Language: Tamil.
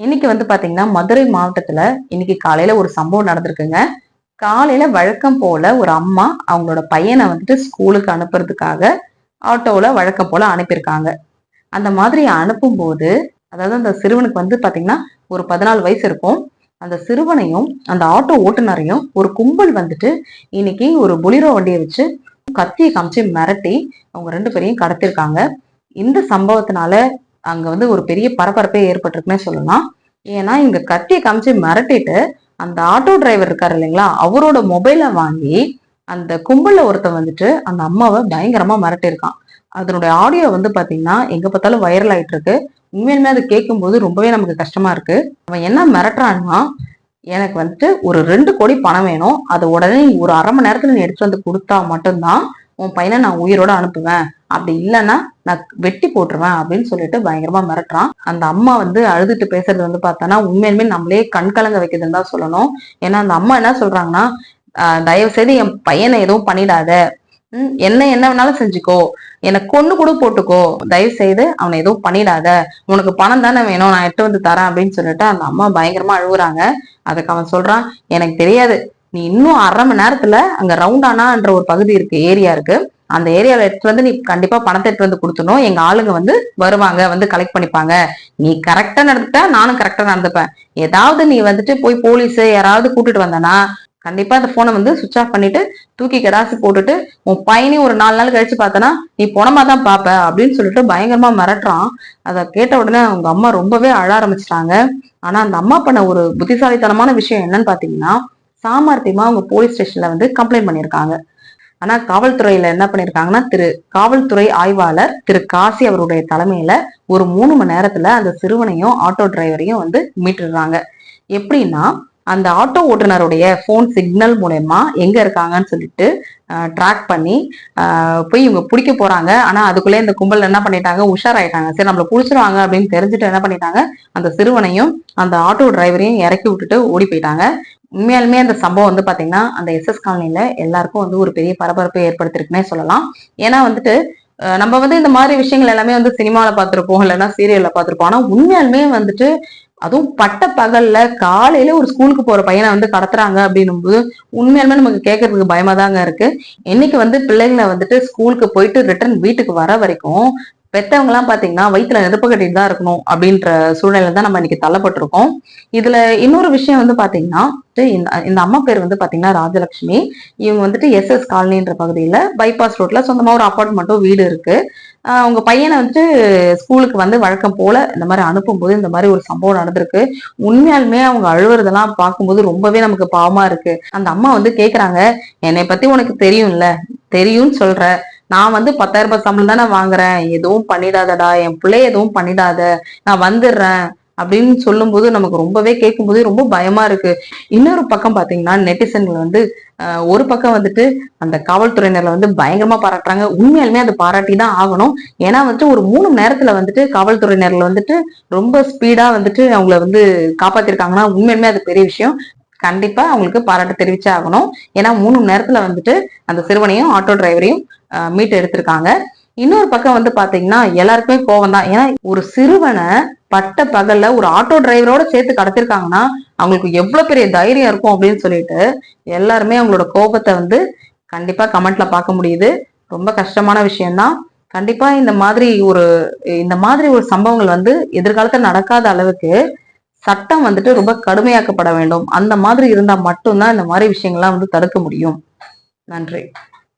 இன்னைக்கு வந்து பாத்தீங்கன்னா மதுரை மாவட்டத்துல இன்னைக்கு காலையில ஒரு சம்பவம் நடந்திருக்குங்க. காலையில வழக்கம் போல ஒரு அம்மா அவங்களோட பையனை வந்துட்டு ஸ்கூலுக்கு அனுப்புறதுக்காக ஆட்டோவில் வழக்கம் போல அனுப்பியிருக்காங்க. அந்த மாதிரி அனுப்பும்போது அதாவது அந்த சிறுவனுக்கு வந்து பாத்தீங்கன்னா ஒரு பதினாலு வயசு இருக்கும். அந்த சிறுவனையும் அந்த ஆட்டோ ஓட்டுநரையும் ஒரு கும்பல் வந்துட்டு இன்னைக்கு ஒரு புலிரோ வண்டியை வச்சு கத்தியை காமிச்சு மிரட்டி அவங்க ரெண்டு பேரையும் கடத்திருக்காங்க இந்த சம்பவத்தினால அங்க வந்து ஒரு பெரிய பரபரப்பே ஏற்பட்டிருக்குன்னே சொல்லலாம். ஏன்னா இங்க கத்தியை காமிச்சு மிரட்டிட்டு அந்த ஆட்டோ டிரைவர் இருக்காரு இல்லைங்களா? அவரோட மொபைலை வாங்கி அந்த கும்பல்ல ஒருத்தன் வந்துட்டு அந்த அம்மாவை பயங்கரமா மிரட்டியிருக்கான். அதனுடைய ஆடியோ வந்து பாத்தீங்கன்னா எங்க பார்த்தாலும் வைரல் ஆயிட்டு இருக்கு உண்மையிலுமே அது கேட்கும்போது ரொம்பவே நமக்கு கஷ்டமா இருக்கு. அவன் என்ன மிரட்டுறான்னா எனக்கு வந்துட்டு ஒரு ரெண்டு கோடி பணம் வேணும். அதை உடனே ஒரு அரை மணி நேரத்துல நீ எடுத்துட்டு வந்து கொடுத்தா மட்டும்தான் உன் பையனை நான் உயிரோட அனுப்புவேன். அப்படி இல்லைன்னா நான் வெட்டி போட்டுருவேன் அப்படின்னு சொல்லிட்டு பயங்கரமா மிரட்டுறான். அந்த அம்மா வந்து அழுதுட்டு பேசுறது வந்து பார்த்தோன்னா உண்மையுமே நம்மளே கண் கலங்க வைக்குதுன்னு தான் சொல்லணும். ஏன்னா அந்த அம்மா என்ன சொல்றாங்கன்னா தயவு செய்து என் பையனை எதுவும் பண்ணிடாத. என்ன என்ன வேணாலும் செஞ்சுக்கோ. எனக்கு கொண்டு கூட போட்டுக்கோ. தயவு செய்து அவனை எதுவும் பண்ணிடாத. உனக்கு பணம் தானே வேணும். நான் எட்டு வந்து தரேன். அப்படின்னு சொல்லிட்டு அந்த அம்மா பயங்கரமா அழுகுறாங்க. அதுக்கு அவன் சொல்றான் எனக்கு தெரியாது. நீ இன்னும் அரை மணி நேரத்துல அங்க ரவுண்டானான்ற ஒரு பகுதி இருக்கு ஏரியா இருக்கு. அந்த ஏரியாவில் எடுத்துட்டு வந்து நீ கண்டிப்பா பணத்தை எடுத்து வந்து கொடுத்துணும் எங்க ஆளுங்க வந்து வருவாங்க வந்து கலெக்ட் பண்ணிப்பாங்க. நீ கரெக்டா நடந்துட்டா நானும் கரெக்டா நடந்துப்பேன். ஏதாவது நீ வந்துட்டு போய் போலீஸ் யாராவது கூட்டிட்டு வந்தனா கண்டிப்பா அந்த போனை வந்து சுவிச் ஆஃப் பண்ணிட்டு தூக்கி கடாசி போட்டுட்டு உன் பையனையும் ஒரு நாலு நாள் கழிச்சு பார்த்தனா நீ போனமா தான் பாப்ப அப்படின்னு சொல்லிட்டு பயங்கரமா மிரட்டுறான். அதை கேட்ட உடனே அவங்க அம்மா ரொம்பவே அழ ஆரம்பிச்சிட்டாங்க. ஆனா அந்த அம்மா பண்ண ஒரு புத்திசாலித்தனமான விஷயம் என்னன்னு பாத்தீங்கன்னா சாமர்த்தியமா அவங்க போலீஸ் ஸ்டேஷன்ல வந்து கம்ப்ளைண்ட் பண்ணியிருக்காங்க. ஆனா காவல்துறையில என்ன பண்ணிருக்காங்கன்னா திரு காவல்துறை ஆய்வாளர் திரு காசி அவருடைய தலைமையில ஒரு மூணு மணி நேரத்துல அந்த சிறுவனையும் ஆட்டோ டிரைவரையும் வந்து மீட்டுடுறாங்க. எப்படின்னா அந்த ஆட்டோ ஓட்டுநருடைய ஃபோன் சிக்னல் மூலயமா எங்க இருக்காங்கன்னு சொல்லிட்டு ட்ராக் பண்ணி போய் இவங்க பிடிக்க போறாங்க. ஆனா அதுக்குள்ளே இந்த கும்பல் என்ன பண்ணிட்டாங்க? உஷாராயிட்டாங்க. சரி நம்மள புடிச்சிருவாங்க அப்படின்னு தெரிஞ்சுட்டு என்ன பண்ணிட்டாங்க? அந்த சிறுவனையும் அந்த ஆட்டோ டிரைவரையும் இறக்கி விட்டுட்டு ஓடி போயிட்டாங்க. உண்மையாலுமே அந்த சம்பவம் வந்து பாத்தீங்கன்னா அந்த எஸ்எஸ் காலனில எல்லாருக்கும் வந்து ஒரு பெரிய பரபரப்பை ஏற்படுத்திருக்குன்னே சொல்லலாம். ஏன்னா வந்துட்டு நம்ம வந்து இந்த மாதிரி விஷயங்கள் எல்லாமே வந்து சினிமாவில் பார்த்துருப்போம் இல்லைன்னா சீரியல்ல பார்த்துருப்போம் ஆனால் உண்மையாலுமே வந்துட்டு அதுவும் பட்ட பகல்ல காலையில ஒரு ஸ்கூலுக்கு போற பையனை வந்து கடத்துறாங்க அப்படின்னும்போது உண்மையாலுமே நமக்கு கேட்கறதுக்கு பயமா தாங்க இருக்கு. இன்னைக்கு வந்து பிள்ளைங்களை வந்துட்டு ஸ்கூலுக்கு போயிட்டு ரிட்டர்ன் வீட்டுக்கு வர வரைக்கும் பெத்தவங்கலாம் பார்த்தீங்கன்னா பாத்தீங்கன்னா வயிற்றுல நெருப்பு கட்டிட்டு தான் இருக்கணும் அப்படின்ற சூழ்நிலை தான் நம்ம இன்னைக்கு தள்ளப்பட்டிருக்கோம். இதுல இன்னொரு விஷயம் வந்து பாத்தீங்கன்னா இந்த அம்மா பேர் வந்து பாத்தீங்கன்னா ராஜலட்சுமி இவங்க வந்துட்டு எஸ் எஸ் காலனின்ற பகுதியில பைபாஸ் ரோட்ல சொந்தமா ஒரு அப்பார்ட்மெண்ட்டும் வீடு இருக்கு. அவங்க பையனை வந்துட்டு ஸ்கூலுக்கு வந்து வழக்கம் போல இந்த மாதிரி அனுப்பும்போது இந்த மாதிரி ஒரு சம்பவம் நடந்திருக்கு. உண்மையாலுமே அவங்க அழுவுறதெல்லாம் பார்க்கும்போது ரொம்பவே நமக்கு பாவமா இருக்கு. அந்த அம்மா வந்து கேக்குறாங்க என்னை பத்தி உனக்கு தெரியும்ல தெரியும்னு சொல்ற. நான் வந்து பத்தாயிரம் ரூபாய் சம்பளம் தானே வாங்குறேன். எதுவும் பண்ணிடாதடா. என் பிள்ளை எதுவும் பண்ணிடாத. நான் வந்துடுறேன். அப்படின்னு சொல்லும்போது நமக்கு ரொம்பவே கேட்கும்போது ரொம்ப பயமா இருக்கு. இன்னொரு பக்கம் பாத்தீங்கன்னா நெட்டிசன்கள் வந்து ஒரு பக்கம் வந்துட்டு அந்த காவல்துறையினர்ல வந்து பயங்கரமா பாராட்டுறாங்க. உண்மையாலுமே அது பாராட்டி தான் ஆகணும். ஏன்னா வந்துட்டு ஒரு மூணு நேரத்துல வந்துட்டு காவல்துறையினர்ல வந்துட்டு ரொம்ப ஸ்பீடா வந்துட்டு அவங்கள வந்து காப்பாத்திருக்காங்கன்னா உண்மையாலுமே அது பெரிய விஷயம். கண்டிப்பா அவங்களுக்கு பாராட்டு தெரிவிச்சே ஆகணும் ஏன்னா மூணு நேரத்துல வந்துட்டு அந்த சிறுவனையும் ஆட்டோ டிரைவரையும் மீட் எடுத்திருக்காங்க. இன்னொரு பக்கம் வந்து பாத்தீங்கன்னா எல்லாருக்குமே கோவம் தான். ஏன்னா ஒரு சிறுவனை பட்ட பகல்ல ஒரு ஆட்டோ டிரைவரோட சேர்த்து கடத்திருக்காங்கன்னா அவங்களுக்கு எவ்வளவு பெரிய தைரியம் இருக்கும் அப்படின்னு சொல்லிட்டு எல்லாருமே அவங்களோட கோபத்தை வந்து கண்டிப்பா கமெண்ட்ல பார்க்க முடியுது. ரொம்ப கஷ்டமான விஷயம்தான். கண்டிப்பா இந்த மாதிரி ஒரு இந்த மாதிரி ஒரு சம்பவங்கள் வந்து எதிர்காலத்துல நடக்காத அளவுக்கு சட்டம் வந்துட்டு ரொம்ப கடுமையாக்கப்பட வேண்டும். அந்த மாதிரி இருந்தா மட்டும்தான் இந்த மாதிரி விஷயங்கள்லாம் வந்து தடுக்க முடியும். நன்றி.